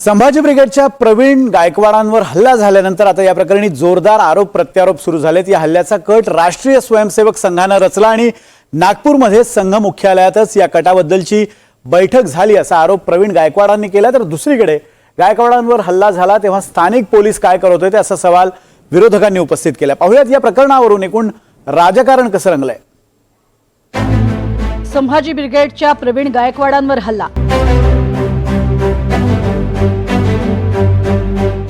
संभाजी ब्रिगेडच्या प्रवीण गायकवाडांवर हल्ला झाल्यानंतर आता या प्रकरणी जोरदार आरोप प्रत्यारोप सुरू झालेत. या हल्ल्याचा कट राष्ट्रीय स्वयंसेवक संघानं रचला आणि नागपूरमध्ये संघ मुख्यालयातच या कटाबद्दलची बैठक झाली असा आरोप प्रवीण गायकवाडांनी केला. तर दुसरीकडे गायकवाडांवर हल्ला झाला तेव्हा स्थानिक पोलीस काय करत होते असा सवाल विरोधकांनी उपस्थित केला. पाहुयात या प्रकरणावरून एकूण राजकारण कसं रंगलंय? संभाजी ब्रिगेडच्या प्रवीण गायकवाडांवर हल्ला.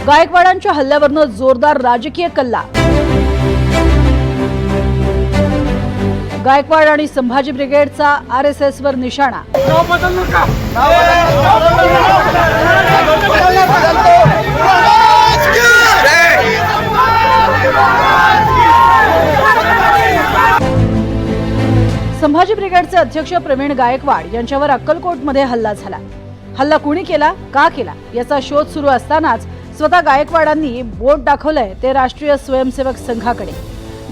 गायकवाडांच्या हल्ल्यावरनं जोरदार राजकीय कल्ला. गायकवाड आणि संभाजी ब्रिगेडचा आर एस एस वर निशाणा. संभाजी ब्रिगेडचे अध्यक्ष प्रवीण गायकवाड यांच्यावर अक्कलकोटमध्ये हल्ला झाला. हल्ला कुणी केला? का केला? याचा शोध सुरू असतानाच स्वतः गायकवाडांनी बोट दाखवलंय ते राष्ट्रीय स्वयंसेवक संघाकडे.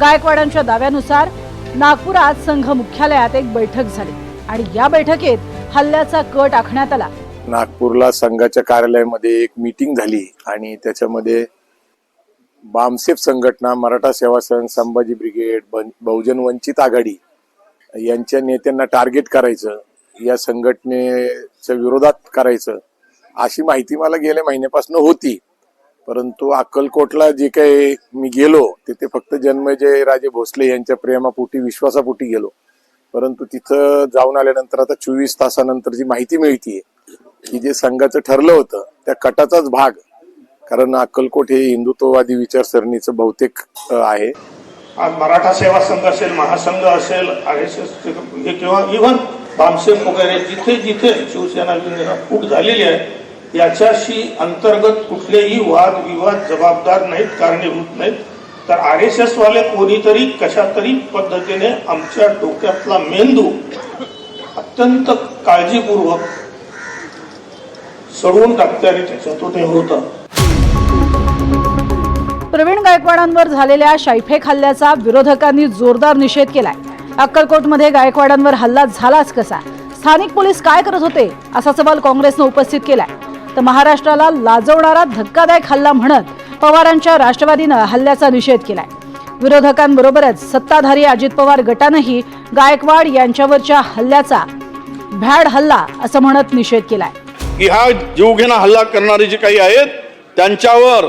गायकवाडांच्या दाव्यानुसार नागपुरात संघ मुख्यालयात एक बैठक झाली आणि या बैठकीत हल्ल्याचा कट आखण्यात आला. नागपूरला संघाच्या कार्यालयामध्ये एक मीटिंग झाली आणि त्याच्यामध्ये बामसेफ संघटना मराठा सेवा संघ संभाजी ब्रिगेड बन- बहुजन वंचित आघाडी यांच्या नेत्यांना टार्गेट करायचं या संघटनेच्या विरोधात करायचं अशी माहिती मला गेल्या महिन्यापासून होती. परंतु अक्कलकोटला जे काही मी गेलो तिथे फक्त जन्मजय राजे भोसले यांच्या प्रेमापोटी विश्वासापोटी गेलो. परंतु तिथं जाऊन आल्यानंतर आता चोवीस तासानंतर जी माहिती मिळतीये की जे संघाचं ठरलं होतं त्या कटाचाच भाग. कारण अक्कलकोट हे हिंदुत्ववादी विचारसरणीचं बहुतेक आहे. मराठा सेवा संघ असेल महासंघ असेल आर एस एस म्हणजे किंवा इव्हन बामसेफ वगैरे जिथे जिथे शिवसेना फूट झालेली आहे याच्याशी अंतर्गत कुठलेही वाद विवाद जबाबदार नाहीत कारणीभूत नाहीत. तर आर एस एस वाले कोणीतरी कशा तरी पद्धतीने आमच्या डोक्यातला मेंदू अत्यंत काळजीपूर्वक सडवून टाकते आणि त्याच्यातून हे होतं. प्रवीण गायकवाडांवर झालेल्या शाईफेक हल्ल्याचा विरोधकांनी जोरदार निषेध केलाय. अक्कलकोटमध्ये गायकवाडांवर हल्ला झालाच कसा? स्थानिक पोलीस काय करत होते? असा सवाल काँग्रेसनं उपस्थित केलाय. तर महाराष्ट्राला लाजवणारा धक्कादायक हल्ला म्हणत पवारांच्या राष्ट्रवादीनं हल्ल्याचा निषेध केलाय. विरोधकांबरोबरच सत्ताधारी अजित पवार गटानंही गायकवाड यांच्यावरच्या हल्ल्याचा भ्याड हल्ला असं म्हणत निषेध केलाय. की हा जीवघेणा हल्ला करणारे जे काही आहेत त्यांच्यावर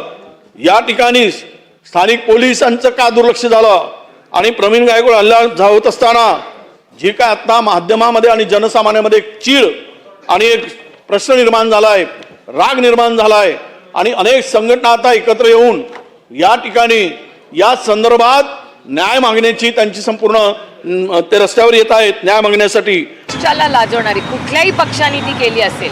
या ठिकाणी स्थानिक पोलिसांचं का दुर्लक्ष झालं आणि प्रवीण गायकवाड हल्ला होत असताना जी काय आता माध्यमामध्ये आणि जनसामान्यामध्ये एक चीड आणि एक प्रश्न निर्माण झाला आहे राग निर्माण झालाय आणि अनेक संघटना आता एकत्र येऊन या ठिकाणी या संदर्भात न्याय मागण्याची त्यांची संपूर्ण ते रस्त्यावर येत आहेत न्याय मागण्यासाठी. पक्षाला लाजवणारी कुठल्याही पक्षाने ती केली असेल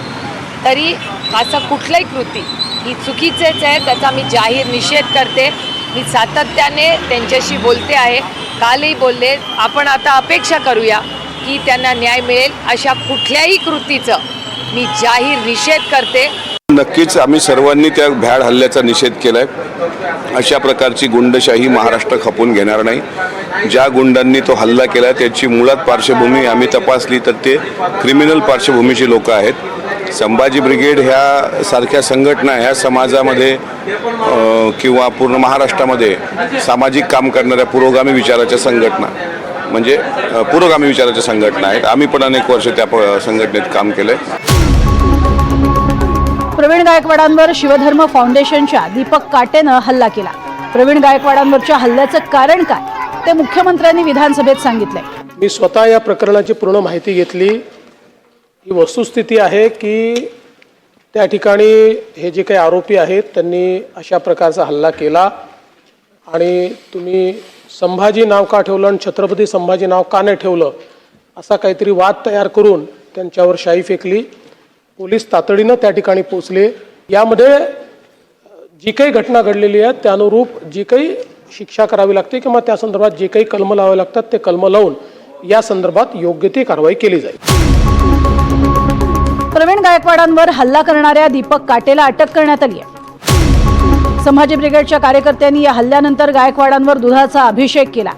तरी असं कुठलंही कृती ही चुकीचेच आहे त्याचा मी जाहीर निषेध करते. मी सातत्याने त्यांच्याशी बोलते आहे कालही बोलले आपण आता अपेक्षा करूया की त्यांना न्याय मिळेल अशा कुठल्याही कृतीचं मी जाहीर निषेध करते. नक्कीच आम्ही सर्वांनी त्या भ्याड हल्ल्याचा निषेध केलाय. अशा प्रकारची गुंडशाही महाराष्ट्र खपून घेणार नाही. ज्या गुंडांनी तो हल्ला केला त्याची मुळात पार्श्वभूमी आम्ही तपासली तर ते क्रिमिनल पार्श्वभूमीची लोक आहेत. संभाजी ब्रिगेड ह्या सारख्या संघटना ह्या समाजामध्ये किंवा पूर्ण महाराष्ट्रामध्ये सामाजिक काम करणाऱ्या पुरोगामी विचाराच्या संघटना म्हणजे पुरोगामी विचाराच्या संघटना आहेत. आम्ही पण अनेक वर्ष त्या प- संघटनेत काम केलं आहे प्रवीण गायकवाडांवर शिवधर्म फाउंडेशनच्या दीपक काटेनं हल्ला केला. प्रवीण गायकवाडांवरच्या हल्ल्याचं कारण काय ते मुख्यमंत्र्यांनी विधानसभेत सांगितलंय. मी स्वतः या प्रकरणाची पूर्ण माहिती घेतली. ही वस्तुस्थिती आहे की त्या ठिकाणी हे जे काही आरोपी आहेत त्यांनी अशा प्रकारचा हल्ला केला. आणि तुम्ही संभाजी नाव का ठेवलं आणि छत्रपती संभाजी नाव का नाही ठेवलं असा काहीतरी वाद तयार करून त्यांच्यावर शाई फेकली. पोलीस तातडीनं त्या ठिकाणी पोचले यामध्ये जी काही घटना घडलेली आहे त्यानुरूप जी काही शिक्षा करावी लागते किंवा त्या संदर्भात जे काही कलम लावावे लागतात ते कलम लावून या संदर्भात योग्य ती कारवाई केली जाईल. प्रवीण गायकवाडांवर हल्ला करणाऱ्या दीपक काटेला अटक करण्यात आली आहे. संभाजी ब्रिगेडच्या कार्यकर्त्यांनी या हल्ल्यानंतर गायकवाडांवर दुधाचा अभिषेक केला.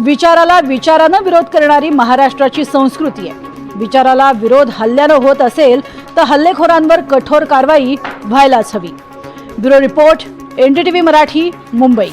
विचाराला विचारानं विरोध करणारी महाराष्ट्राची संस्कृती आहे. विचाराला विरोध हल्ल्यानं होत असेल तर हल्लेखोरांवर कठोर कारवाई व्हायलाच हवी. Bureau report NDTV Marathi Mumbai.